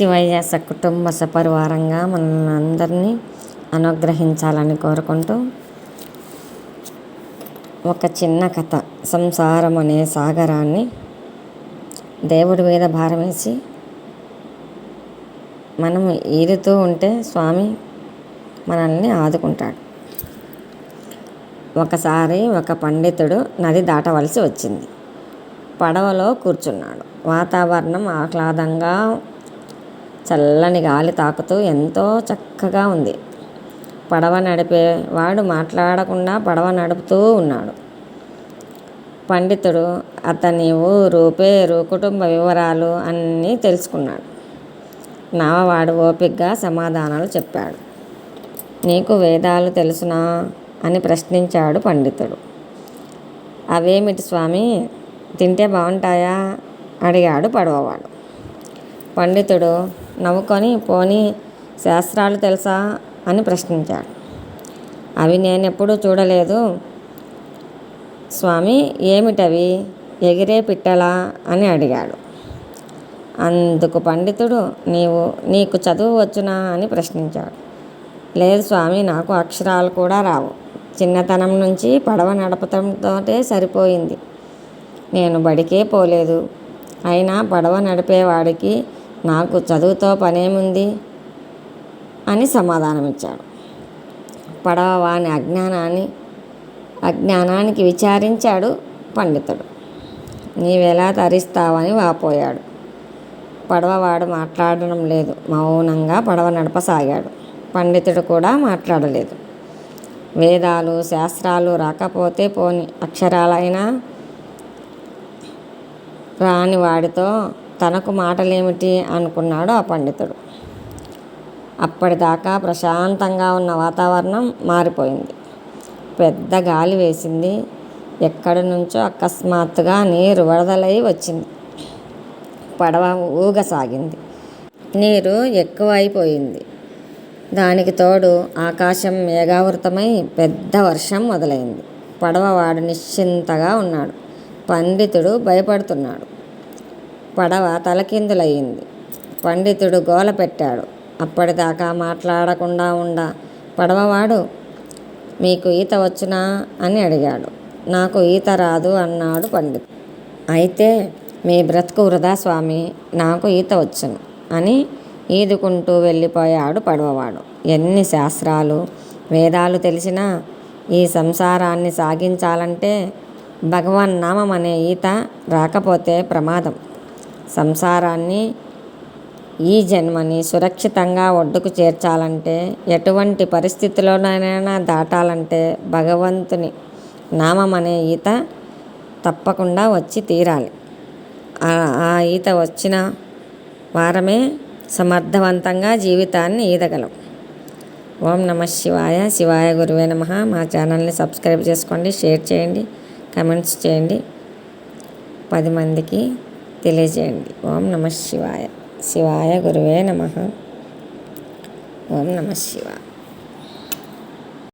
శివయ్య సకుటుంబ సపరివారంగా మనల్ని అందరినీ అనుగ్రహించాలని కోరుకుంటూ ఒక చిన్న కథ సంసారం అనే సాగరాన్ని దేవుడి మీద భారం వేసి మనం ఈదుతూ ఉంటే స్వామి మనల్ని ఆదుకుంటాడు. ఒకసారి ఒక పండితుడు నది దాటవలసి వచ్చింది. పడవలో కూర్చున్నాడు. వాతావరణం ఆహ్లాదంగా చల్లని గాలి తాకుతూ ఎంతో చక్కగా ఉంది. పడవ నడిపేవాడు మాట్లాడకుండా పడవ నడుపుతూ ఉన్నాడు. పండితుడు అతని ఊరు పేరు కుటుంబ వివరాలు అన్నీ తెలుసుకున్నాడు. నావవాడు ఓపికగా సమాధానాలు చెప్పాడు. నీకు వేదాలు తెలుసునా అని ప్రశ్నించాడు పండితుడు. అవేమిటి స్వామి? తింటే బాగుంటాయా? అడిగాడు పడవవాడు. పండితుడు నవ్వుకొని పోనీ శాస్త్రాలు తెలుసా అని ప్రశ్నించాడు. అవి నేను ఎప్పుడూ చూడలేదు. స్వామి ఏమిటవి? ఎగిరే పిట్టలా అని అడిగాడు. అందుకు పండితుడు నీవు నీకు చదువు వచ్చునా అని ప్రశ్నించాడు. లేదు స్వామి నాకు అక్షరాలు కూడా రావు. చిన్నతనం నుంచి పడవ నడపటంతో సరిపోయింది. నేను బడికే పోలేదు. అయినా పడవ నడిపేవాడికి నాకు చదువుతో పనేముంది? అని సమాధానమిచ్చాడు. పడవ వాని అజ్ఞానాన్ని అజ్ఞానానికి విచారించాడు పండితుడు. నీవెలా తరిస్తావని వాపోయాడు. పడవవాడు మాట్లాడడం లేదు. మౌనంగా పడవ నడపసాగాడు. పండితుడు కూడా మాట్లాడలేదు. వేదాలు శాస్త్రాలు రాకపోతే పోని అక్షరాలైనా రాని వాడితో తనకు మాటలేమిటి అనుకున్నాడు ఆ పండితుడు. అప్పటిదాకా ప్రశాంతంగా ఉన్న వాతావరణం మారిపోయింది. పెద్ద గాలి వేసింది. ఎక్కడి నుంచో అకస్మాత్తుగా నీరు వరదలై వచ్చింది. పడవ ఊగసాగింది. నీరు ఎక్కువైపోయింది. దానికి తోడు ఆకాశం మేఘావృతమై పెద్ద వర్షం మొదలైంది. పడవవాడు నిశ్చింతగా ఉన్నాడు. పండితుడు భయపడుతున్నాడు. పడవ తలకిందులయ్యింది. పండితుడు గోల పెట్టాడు. అప్పటిదాకా మాట్లాడకుండా ఉండ. పడవవాడు మీకు ఈత వచ్చునా? అని అడిగాడు. నాకు ఈత రాదు అన్నాడు పండిత్. అయితే మీ బ్రతుకు వృధా స్వామి నాకు ఈత వచ్చును అని ఈదుకుంటూ వెళ్ళిపోయాడు పడవవాడు. ఎన్ని శాస్త్రాలు వేదాలు తెలిసినా ఈ సంసారాన్ని సాగించాలంటే భగవన్ నామం అనే ఈత రాకపోతే ప్రమాదం. సంసారాన్ని ఈ జన్మని సురక్షితంగా ఒడ్డుకు చేర్చాలంటే ఎటువంటి పరిస్థితిలోనైనా దాటాలంటే భగవంతుని నామం అనే ఈత తప్పకుండా వచ్చి తీరాలి. ఆ ఈత వచ్చిన వారమే సమర్థవంతంగా జీవితాన్ని ఈదగలం. ఓం నమ శివాయ శివాయ గురువే నమ. మా ఛానల్ని సబ్స్క్రైబ్ చేసుకోండి షేర్ చేయండి కమెంట్స్ చేయండి. పది మందికి తెలియజేయండి. ఓం నమ శివాయ. శివాయ గురువే నమ. ఓం నమ శివాయ.